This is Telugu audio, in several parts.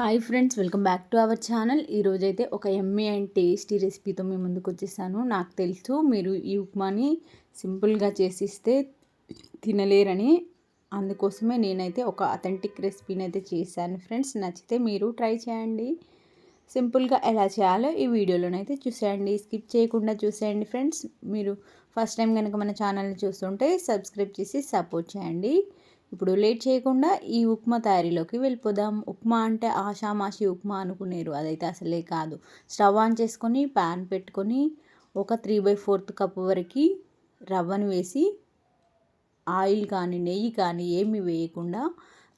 Hi friends welcome back to our channel. ఈరోజైతే ఒక ఎమ్మీ అండ్ టేస్టీ రెసిపీతో మీ ముందుకు వచ్చేసాను. నాకు తెలుసు మీరు ఈ ఉప్మాని సింపుల్గా చేసిస్తే తినలేరని. అందుకోసమే నేనైతే ఒక అథెంటిక్ రెసిపీని అయితే చేశాను ఫ్రెండ్స్. నచ్చితే మీరు ట్రై చేయండి. సింపుల్గా ఎలా చేయాలో ఈ వీడియోలోనైతే చూసేయండి. స్కిప్ చేయకుండా చూసేయండి ఫ్రెండ్స్. మీరు ఫస్ట్ టైం కనుక మన ఛానల్ని చూస్తుంటే సబ్స్క్రైబ్ చేసి సపోర్ట్ చేయండి. ఇప్పుడు లేట్ చేయకుండా ఈ ఉప్మా తయారీలోకి వెళ్ళిపోదాం. ఉప్మా అంటే ఆషామాషి ఉప్మా అనుకునేరు. అదైతే అసలే కాదు. స్టవ్ ఆన్ చేసుకొని ప్యాన్ పెట్టుకొని ఒక త్రీ బై ఫోర్త్ కప్ వరకు రవ్వను వేసి ఆయిల్ కానీ నెయ్యి కానీ ఏమి వేయకుండా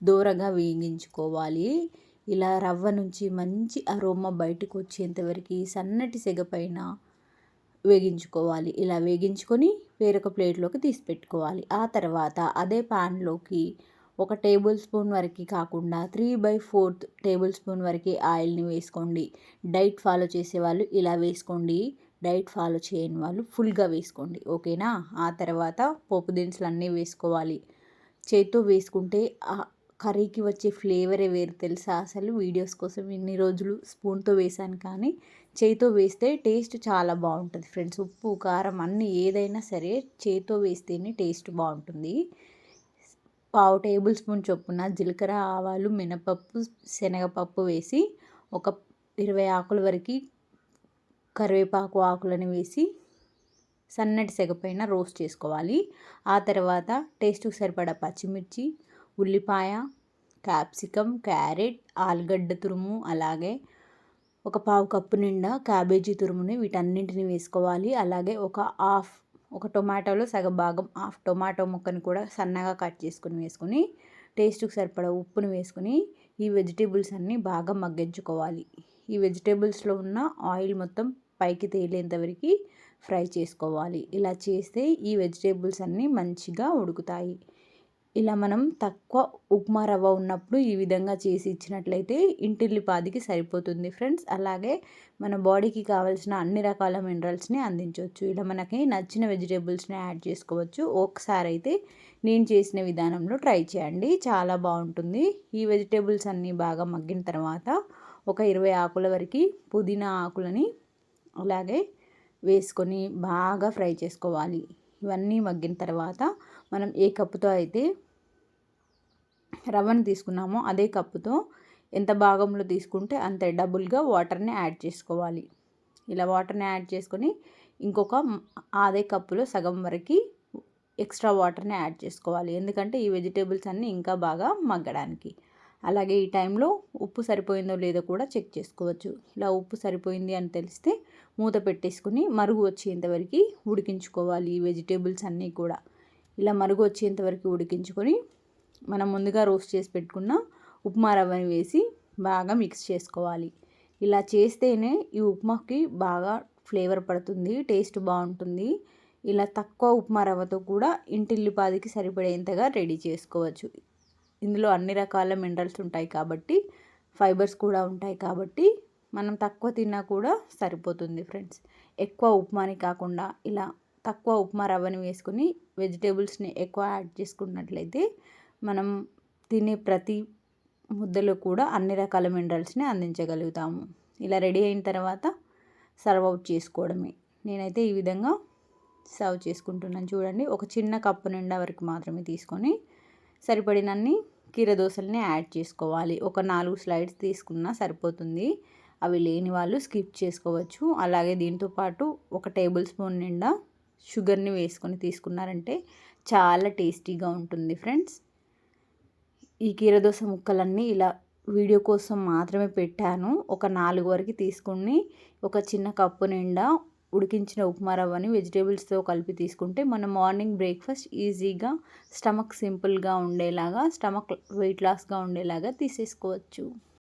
దూరగా వేగించుకోవాలి. ఇలా రవ్వ నుంచి మంచి అరోమా బయటకు వచ్చేంతవరకు సన్నటి సెగ పైన వేగించుకోవాలి. ఇలా వేగించుకొని వేరొక ప్లేట్లోకి తీసి పెట్టుకోవాలి ఆ తర్వాత అదే ప్యాన్లోకి ఒక టేబుల్ స్పూన్ వరకు కాకుండా three by fourth tablespoon వరకు ఆయిల్ని వేసుకోండి. డైట్ ఫాలో చేసేవాళ్ళు ఇలా వేసుకోండి. డైట్ ఫాలో చేయని వాళ్ళు ఫుల్గా వేసుకోండి. ఓకేనా? ఆ తర్వాత పోపు దినుసులు అన్నీ వేసుకోవాలి. చేతితో వేసుకుంటే కర్రీకి వచ్చే ఫ్లేవరే వేరు తెలుసా? అసలు వీడియోస్ కోసం ఇన్ని రోజులు స్పూన్తో వేసాను కానీ చేతితో వేస్తే టేస్ట్ చాలా బాగుంటుంది ఫ్రెండ్స్. ఉప్పు కారం అన్నీ ఏదైనా సరే చేతితో వేస్తేనే టేస్ట్ బాగుంటుంది. పావు టేబుల్ స్పూన్ చొప్పున జీలకర్ర ఆవాలు మినపప్పు శనగపప్పు వేసి ఒక ఇరవై ఆకుల వరకు కరివేపాకు ఆకులను వేసి సన్నటి సెగపైన రోస్ట్ చేసుకోవాలి. ఆ తర్వాత టేస్ట్కి సరిపడా పచ్చిమిర్చి ఉల్లిపాయ క్యాప్సికమ్ క్యారెట్ ఆలుగడ్డ తురుము అలాగే ఒక పావు కప్పు నిండా క్యాబేజీ తురుముని వీటన్నింటిని వేసుకోవాలి. అలాగే ఒక హాఫ్ ఒక టొమాటోలో సగం భాగం హాఫ్ టొమాటో ముక్కని కూడా సన్నగా కట్ చేసుకుని వేసుకొని టేస్ట్కి సరిపడా ఉప్పుని వేసుకొని ఈ వెజిటేబుల్స్ అన్నీ బాగా మగ్గించుకోవాలి. ఈ వెజిటేబుల్స్లో ఉన్న ఆయిల్ మొత్తం పైకి తేలేంతవరకు ఫ్రై చేసుకోవాలి. ఇలా చేస్తే ఈ వెజిటేబుల్స్ అన్నీ మంచిగా ఉడుకుతాయి. ఇలా మనం తక్కువ ఉప్మా రవ్వ ఉన్నప్పుడు ఈ విధంగా చేసి ఇచ్చినట్లయితే ఇంటిల్లిపాదికి సరిపోతుంది ఫ్రెండ్స్. అలాగే మన బాడీకి కావాల్సిన అన్ని రకాల మినరల్స్ని అందించవచ్చు. ఇలా మనకి నచ్చిన వెజిటేబుల్స్ని యాడ్ చేసుకోవచ్చు. ఒకసారి అయితే నేను చేసిన విధానంలో ట్రై చేయండి. చాలా బాగుంటుంది. ఈ వెజిటేబుల్స్ అన్నీ బాగా మగ్గిన తర్వాత ఒక ఇరవై ఆకుల వరకు పుదీనా ఆకులని అలాగే వేసుకొని బాగా ఫ్రై చేసుకోవాలి. ఇవన్నీ మగ్గిన తర్వాత మనం ఏ కప్పుతో అయితే రవ్వను తీసుకున్నామో అదే కప్పుతో ఎంత భాగంలో తీసుకుంటే అంత డబుల్గా వాటర్ని యాడ్ చేసుకోవాలి. ఇలా వాటర్ని యాడ్ చేసుకొని ఇంకొక అదే కప్పులో సగం వరకు ఎక్స్ట్రా వాటర్ని యాడ్ చేసుకోవాలి. ఎందుకంటే ఈ వెజిటేబుల్స్ అన్నీ ఇంకా బాగా మగ్గడానికి. అలాగే ఈ టైంలో ఉప్పు సరిపోయిందో లేదో కూడా చెక్ చేసుకోవచ్చు. ఇలా ఉప్పు సరిపోయింది అని తెలిస్తే మూత పెట్టేసుకుని మరుగు వచ్చేంతవరకు ఉడికించుకోవాలి ఈ వెజిటేబుల్స్ అన్నీ కూడా. ఇలా మరుగు వచ్చేంతవరకు ఉడికించుకొని మనం ముందుగా రోస్ట్ చేసి పెట్టుకున్న ఉప్మా రవ్వని వేసి బాగా మిక్స్ చేసుకోవాలి. ఇలా చేస్తేనే ఈ ఉప్మాకి బాగా ఫ్లేవర్ పడుతుంది టేస్ట్ బాగుంటుంది. ఇలా తక్కువ ఉప్మా రవ్వతో కూడా ఇంటిల్లిపాదికి సరిపడేంతగా రెడీ చేసుకోవచ్చు. ఇందులో అన్ని రకాల మినరల్స్ ఉంటాయి కాబట్టి ఫైబర్స్ కూడా ఉంటాయి కాబట్టి మనం తక్కువ తిన్నా కూడా సరిపోతుంది ఫ్రెండ్స్ ఎక్కువ ఉప్మాని కాకుండా ఇలా తక్కువ ఉప్మా రవ్వని వేసుకుని వెజిటేబుల్స్ని ఎక్కువ యాడ్ చేసుకున్నట్లయితే మనం తినే ప్రతి ముద్దలో కూడా అన్ని రకాల మినరల్స్ని అందించగలుగుతాము. ఇలా రెడీ అయిన తర్వాత సర్వ్ అవుట్ చేసుకోవడమే. నేనైతే ఈ విధంగా సర్వ్ చేసుకుంటున్నాను. చూడండి ఒక చిన్న కప్పు నిండా వరకు మాత్రమే తీసుకొని సరిపడినన్ని కీరదోసల్ని యాడ్ చేసుకోవాలి. ఒక నాలుగు స్లైడ్స్ తీసుకున్నా సరిపోతుంది. అవి లేని వాళ్ళు స్కిప్ చేసుకోవచ్చు. అలాగే దీంతోపాటు ఒక టేబుల్ స్పూన్ నిండా షుగర్ని వేసుకొని తీసుకున్నారంటే చాలా టేస్టీగా ఉంటుంది ఫ్రెండ్స్. ఈ కీరదోస ముక్కలన్నీ ఇలా వీడియో కోసం మాత్రమే పెట్టాను. ఒక నాలుగు వరకు తీసుకుని ఒక చిన్న కప్పు నిండా ఉడికించిన ఉప్మా రవ్వని వెజిటేబుల్స్తో కలిపి తీసుకుంటే మన మార్నింగ్ బ్రేక్ఫాస్ట్ ఈజీగా స్టమక్ సింపుల్గా ఉండేలాగా స్టమక్ వెయిట్ లాస్గా ఉండేలాగా తీసేసుకోవచ్చు.